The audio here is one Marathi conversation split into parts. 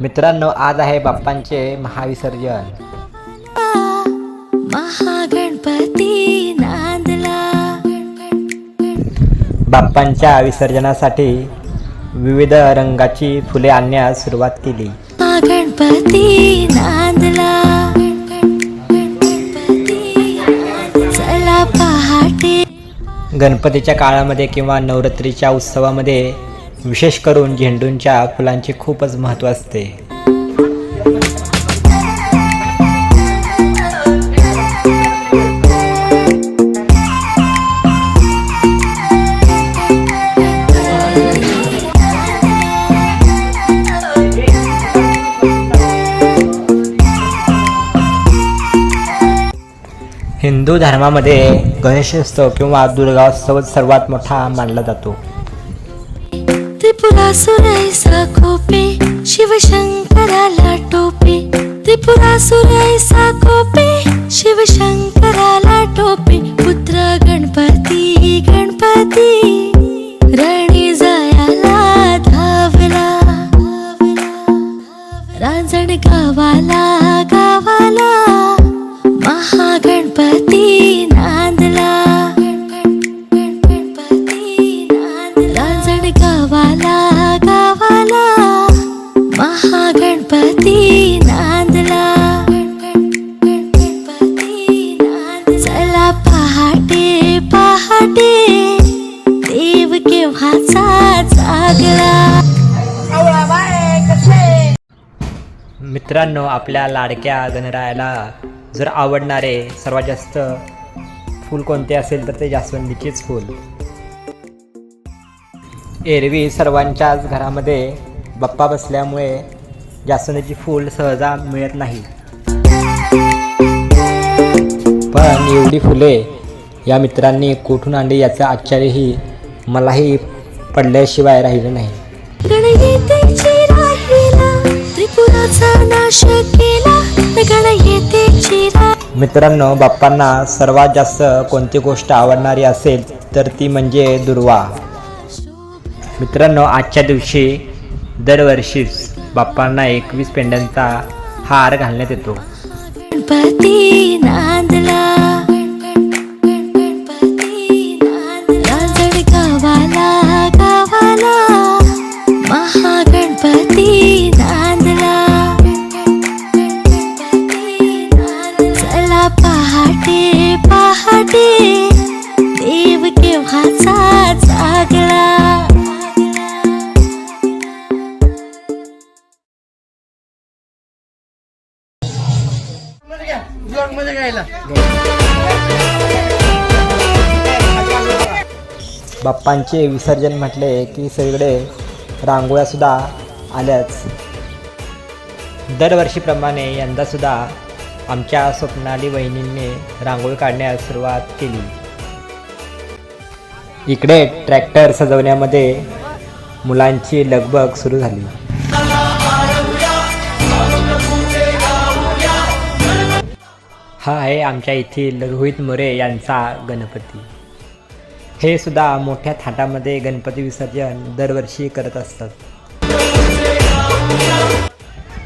मित्रांनो आज आहे बाप्पांचे महाविसर्जन. महागणपती नांदला. बाप्पांच्या विसर्जनासाठी विविध रंगाची फुले आणण्यास सुरुवात केली. महागणपती नांदला. चला पहाटे. गणपतीच्या काळामध्ये किंवा नवरात्रीच्या उत्सवामध्ये विशेष करून झेंडूंच्या फुलांचे खूपच महत्त्व असते. हिंदू धर्मामध्ये गणेशोत्सव किंवा दुर्गाोत्सव सर्वात मोठा मानला जातो. त्रिपुरासुरैसा कोपे शिवशंकराला टोपे. त्रिपुरासुरैसा कोपे शिवशंकराला टोपे. पुत्र गणपती गणपती. मित्रांनो आपल्या लाडक्या गणरायाला जर आवडणारे सर्वात जास्त फूल कोणते असेल तर ते जास्वंदीचेच फूल. एरवी सर्वांच्याच घरामध्ये बाप्पा बसल्यामुळे जास्वंदीची फूल सहजा मिळत नाही. पण एवढी फुले या मित्रांनी कुठून आणली याचा आश्चर्यही मलाही पडल्याशिवाय राहिलं नाही. मित्रांनो बाप्पांना सर्वात जास्त कोणती गोष्ट आवडणारी असेल तर ती म्हणजे दुर्वा. मित्रांनो आजच्या दिवशी दरवर्षीच बाप्पांना एकवीस पेंड्यांचा हार घालण्यात येतो. बाप्पांचे विसर्जन म्हटले की सगळे रांगोळ्यासुद्धा आल्याच. दरवर्षीप्रमाणे यंदासुद्धा आमच्या स्वप्नाली वहिनींनी रांगोळी काढण्यास सुरुवात केली. इकडे ट्रॅक्टर सजवण्यामध्ये मुलांची लगबग सुरू झाली. हा आहे आमच्या येथील रोहित मोरे यांचा गणपती. हे सुद्धा मोठ्या थाटामध्ये गणपती विसर्जन दरवर्षी करत असतात.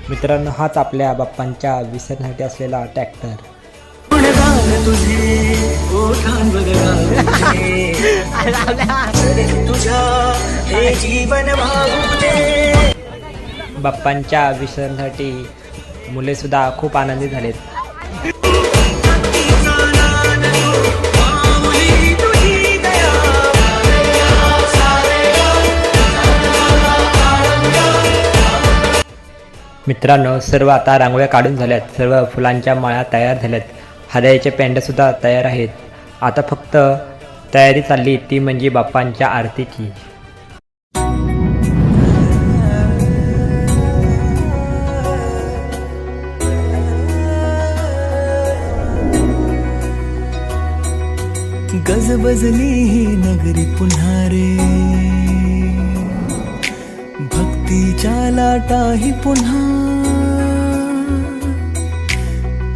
मित्रांनो हाच आपल्या बाप्पांच्या विसर्जनासाठी असलेला ट्रॅक्टर. बाप्पांच्या विसर्जनासाठी मुले सुद्धा खूप आनंदी झालेत. मित्रांनो सर्व आता रांगोळ्या काढून झाल्यात. सर्व फुलांच्या माळा तयार झाल्यात. हृदयाचे पेंडसुद्धा तयार आहेत. आता फक्त तयारी चालली ती म्हणजे बाप्पांच्या आरतीची. गजबजली ही नगरी पुन्हा रे. भक्तीच्या लाटाही पुन्हा.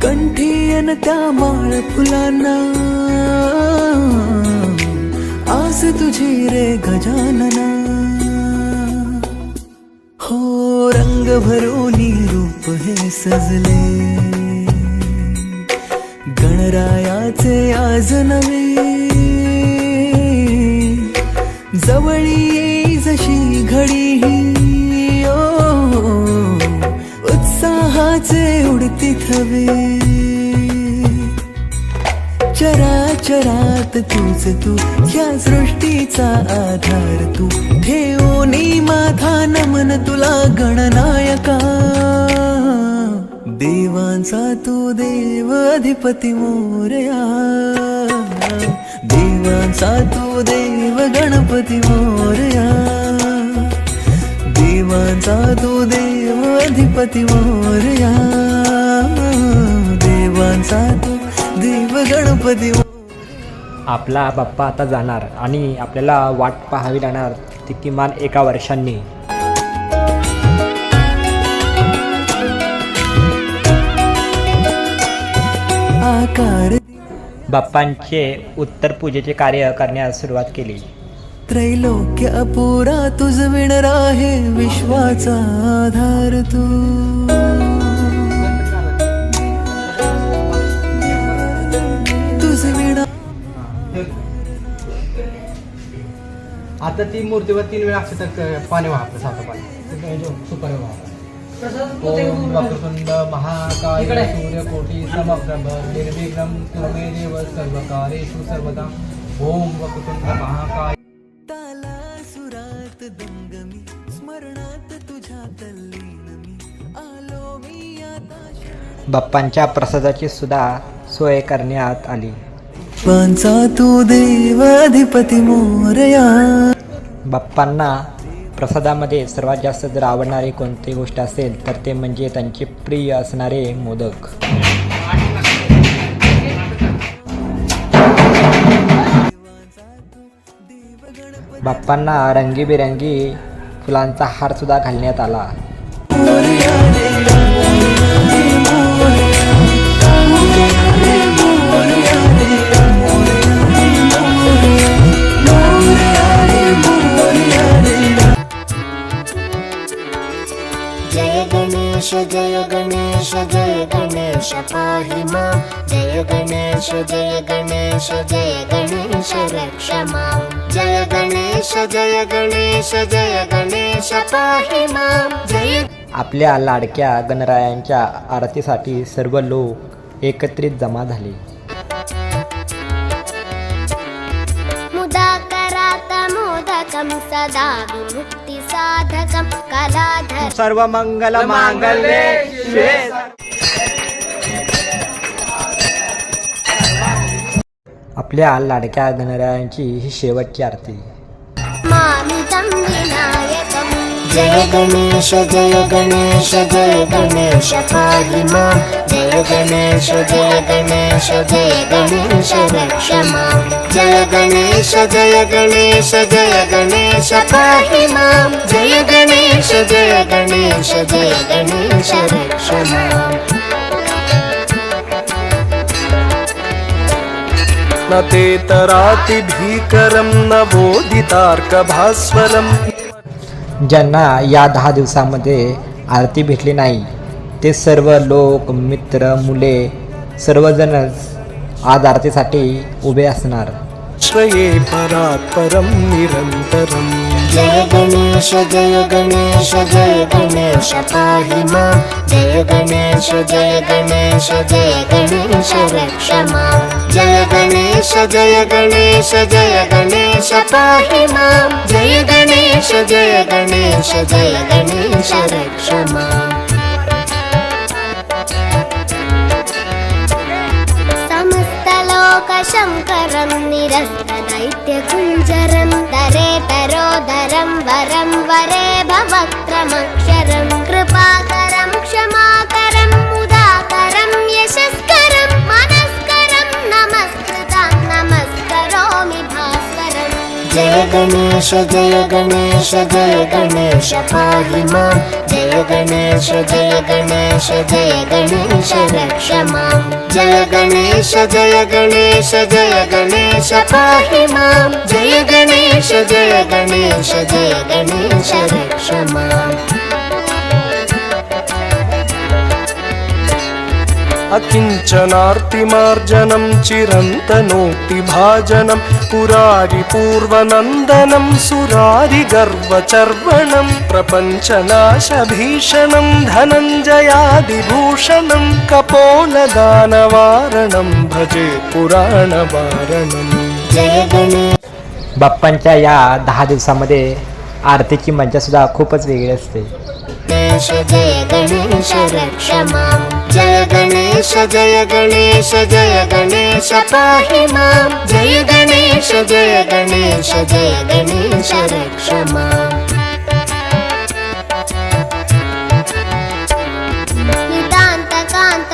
कंठी अन त्या माळ फुलांना. आस तुझी रे गजानना. हो रंग भरून सजले. गणरायाचे आज नवे. जवळी जशी घडी उत्साहाचे उडती थवे. चराचरात तूच तू या सृष्टीचा आधार तू. ठेवणी माथा नमन तुला गणनायका. देवांचा तू देव अधिपती मोरया. देवांचा तू देव गणपती मोरया अधिपती मोरया देवांचा तू देव गणपती. आपला बाप्पा आता जाणार आणि आपल्याला वाट पाहावी लागणार ती किमान एका वर्षांनी आकार बाप्पांचे उत्तर पूजेचे कार्य करण्यास सुरुवात केली त्रैलोक्य अपुरा तुझ विणर आहे विश्वाचा आधार तू. आता ती मूर्तीवर तीन वेळा अक्षर पाणी वाहतं सात पाणी सुपर ओम वक्रतुंड महाकाय सूर्यकोटी समप्रभ निर्विघ्नं कुरुमे देव सर्वकारेषु सर्वदा. ओम वक्रतुंड महाकाय दंगमी स्मरणात तुझ्या तल्लीन मी आलो मी आता बाप्पांच्या प्रसादाची सुद्धा सोय करण्यात आली. पंचा तू देव अधिपती मोरया. बाप्पांना प्रसादामध्ये सर्वात जास्त जर आवडणारी कोणती गोष्ट असेल तर ते म्हणजे त्यांचे प्रिय असणारे मोदक. बाप्पांना रंगीबेरंगी फुलांचा हार सुद्धा घालण्यात आला. जय गणेश जय गणेश जय गणेश पाहि जय गणेश जय गणेश जय गणेश रक्ष मां जय गणेश जय गणेश जय गणेश पाहि मां जय आपल्या लाडक्या गणरायांच्या आरतीसाठी सर्व लोक एकत्रित जमा झाले. मुदा करात मोदकं सदा विमुक्तिसाधकं. कलाधर सर्व मंगल मांगल्ये आपल्या लाडक्या गणरायांची ही शेवटची आरती. जय गणेश जय गणेश जय गणेश पाहि मां जय गणेश जय गणेश जय गणेश रक्ष मां जय गणेश जय गणेश जय गणेश पाहि मां जय गणेश जय गणेश जय गणेश रक्ष न ते तरातिभीकरं न बोधितार्कभास्वरम् ज्यांना या दहा दिवसामध्ये आरती भेटली नाही ते सर्व लोक मित्र मुले सर्वजणच आज आरतीसाठी उभे असणार. श्रये परात् परं निरन्तरम् जय गणेश जय गणेश जय गणेश पाहि मां जय गणेश जय गणेश जय गणेश रक्ष मां जय गणेश जय गणेश जय गणेश पाहि मां जय गणेश जय गणेश जय गणेश रक्ष मां समस्तलोकशङ्करं निरस्तदैत्यकुञ्जरं दरे तरोदरं वरं वरे भवक्त्रमक्षरं कृपाकरं क्षमाकरं मुदाकरं यशस्करं मनस्करं नमस्कृतं नमस्करोमि भास्करम्। जय गणेश जय गणेश जय गणेश पाहि मां। जय गणेश जय गणेश जय गणेश रक्ष मां जय गणेश जय गणेश जय गणेश पाहि मां। जय गणेश जय गणेश जय गणेश रक्ष मां अकिञ्चनार्तिमार्जनं चिरन्तनोक्तिभाजनं पुरारिपूर्वनन्दनं सुरारिगर्वचर्वणं प्रपञ्चनाशभीषणं धनञ्जयादिभूषणं कपोलदानवारणं भजे गणेश। बाप्पांच्या या दहा दिवसामध्ये आरतीची मज्जा सुद्धा खूपच वेगळी असते. जय गणेश जय गणेश जय गणेश जय गणेश जय गणेश जय गणेश जय गणेश रक्ष माम् नितान्त कान्त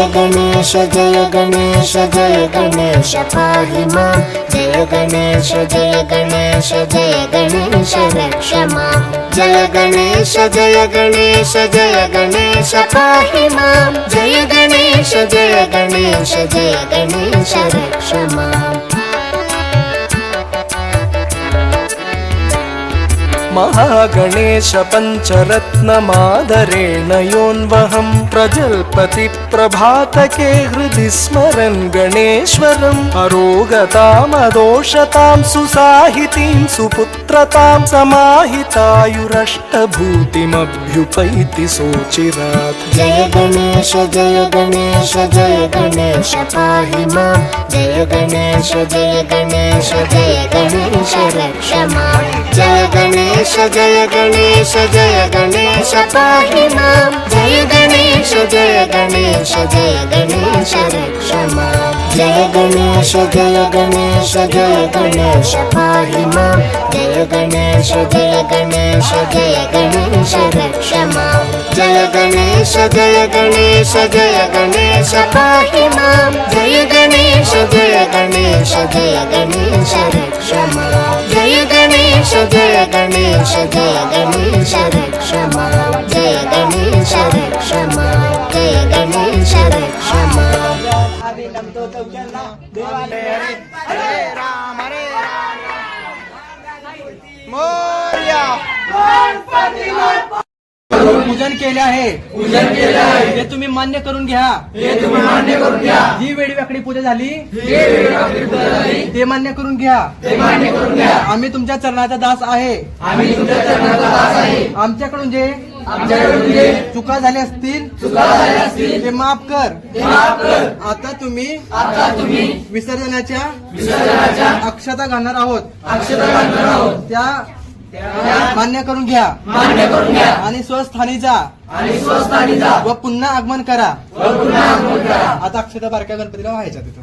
जय गणेश जय गणेश जय गणेश पाहि मां जय गणेश जय गणेश जय गणेश रक्ष मां जय गणेश जय गणेश जय गणेश पाहि मां जय गणेश जय गणेश जय गणेश रक्ष माम् महागणेश पञ्चरत्नमादरेण योन्वहं प्रजल्पति प्रभातके हृदि स्मरन् गणेश्वरम् अरोगतामदोषतां सुसाहितीं सुपुत्रतां समाहितायुरष्टभूतिमभ्युपैति सोचिरात् जय गणेश जय गणेश जय गणेश पाहि मा जय गणेश जय गणेश जय गणेश रक्ष मा जय गणेश जय गणेश जय गणेश पाहि मा जय गणेश जय गणेश जय गणेश रक्ष जय गणेश जय गणेश जय गणेश पाहि मां जय गणेश जय गणेश जय गणेश रक्ष मां जय गणेश जय गणेश जय गणेश पाहि मां जय गणेश जय गणेश जय गणेश रक्ष मां जय गणेश जय गणेश जय गणेश रक्ष मां जय गणेश रक्ष मां जय गणेश रक्ष मां पूजन केले आहे. पूजन केले आहे. हे तुम्ही मान्य करून घ्या. हे तुम्ही मान्य करून घ्या. जी वेळी वाकडी पूजा झाली ते मान्य करून घ्या. ते मान्य करून घ्या. आम्ही तुमच्या चरणाचा दास आहे. आम्ही तुमच्या चरणाचा दास आहे. आमच्याकडून जे चुका झाल्या असतील? चुका झाल्या असतील. ते माफ कर. ते माफ कर. आता तुम्ही आता तुम्ही विसर्जनाच्या विसर्जनाच्या अक्षता घालणार आहोत. अक्षता घालणार आहोत. त्या मान्य करून घ्या. मान्य करून घ्या. आणि स्वस्थानी जा. आणि स्वस्थानी जा. व पुन्हा आगमन करा. व पुन्हा आगमन करा. आता अक्षता बारक्या गणपतीला व्हायच्या तिथं.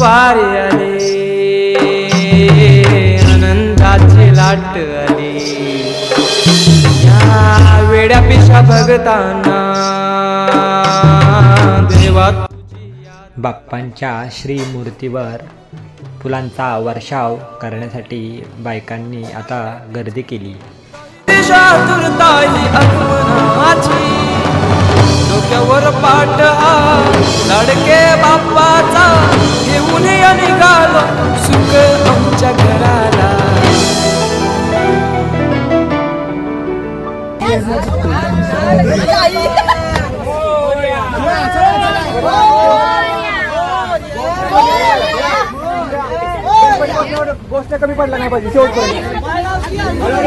स्वारी आली आनंदाची लाट आली. या वेड्या पिशा भगताना देवा बाप्पांच्या श्रीमूर्तीवर फुलांचा वर्षाव करण्यासाठी बायकांनी आता गर्दी केली. डोक्यावर पाठ हा लाडके बाप्पाचा घेऊन निघाल सुख आमच्या घराला. गोष्ट कमी पडला नाही पाहिजे शेवट शेवटपर्यंत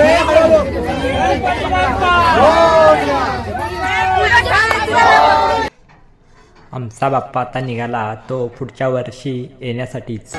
आमचा बाप्पा आता निघाला तो पुढच्या वर्षी येण्यासाठीच.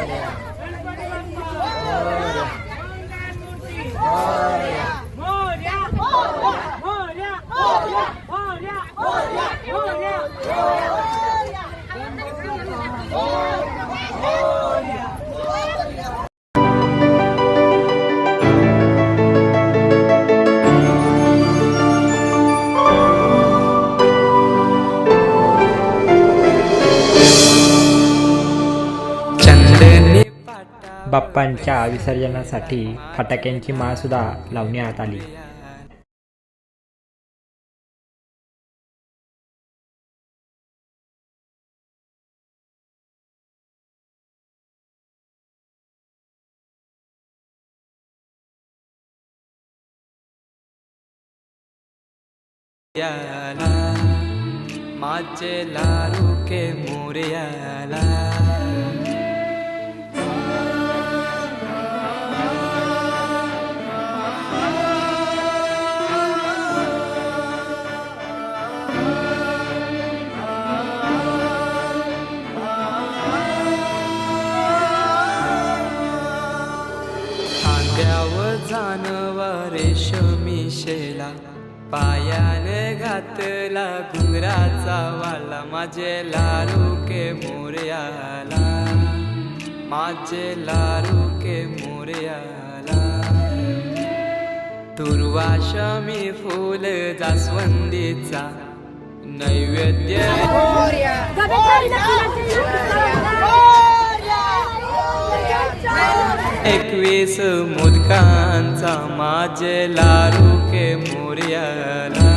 बाप्पांच्या विसर्जनासाठी फटाक्यांची माळसुद्धा लावण्यात आली. याला माझे लारू के मोर्याला. माझे लारू के मोर्याला. माझे लारू के मोर्याला. तुर्वाशमी फूल जास्वंदीचा नैवेद्य. एकवीस मुदकांचा माझे लारू के मोर्याला.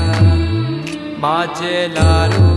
माझे लारू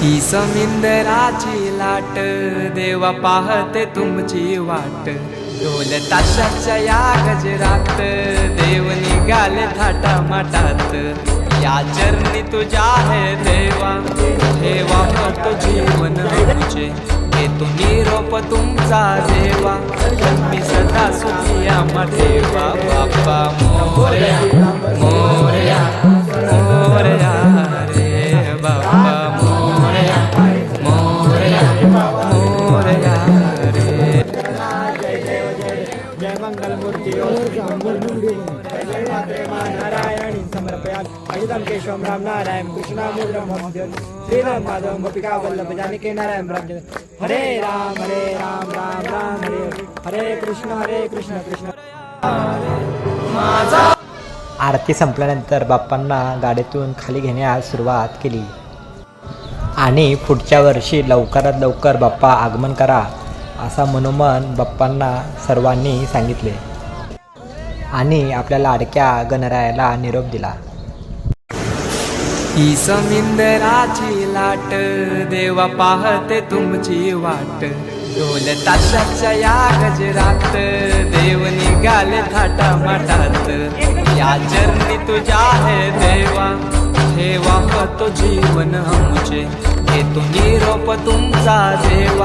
ही समिंदराची लाट देवा पाहते तुमची वाट. ढोल ताशाच्या या गजरात देव निघाले थाटा माटात या चरणी तुझ्या आहे देवा ठेवा होतो जीवन तुझे घेतो निरोप तुमचा देवा मी सदा सुखी आम्हा बाप्पा मोर्या मोरया मोरया. नारायणी अजितम केशवम राम नारायण कृष्णामुद्रम श्रीराम माधव गोपिका वल्लभ जानकी नारायण राम हरे राम हरे राम राम राम हरे। हरे कृष्ण हरे कृष्ण कृष्ण। आरती संपल्यानंतर बाप्पांना गाडीतून खाली घेण्यास सुरुवात केली. आणि पुढच्या वर्षी लवकरात लवकर बाप्पा आगमन करा असा मनोमन बाप्पांना सर्वांनी सांगितले. आणि आपल्या लाडक्या गणरायाला निरोप दिला. ही समिंदराची लाट देवा पाहते तुमची वाट. ढोल ताशाच्या या गजरात देव निघाले थाटा माटात या चरणी तुझ्या आहे देवा ठेवा तो जीवन आमचे? तुम्ही रप तुमचा देवा.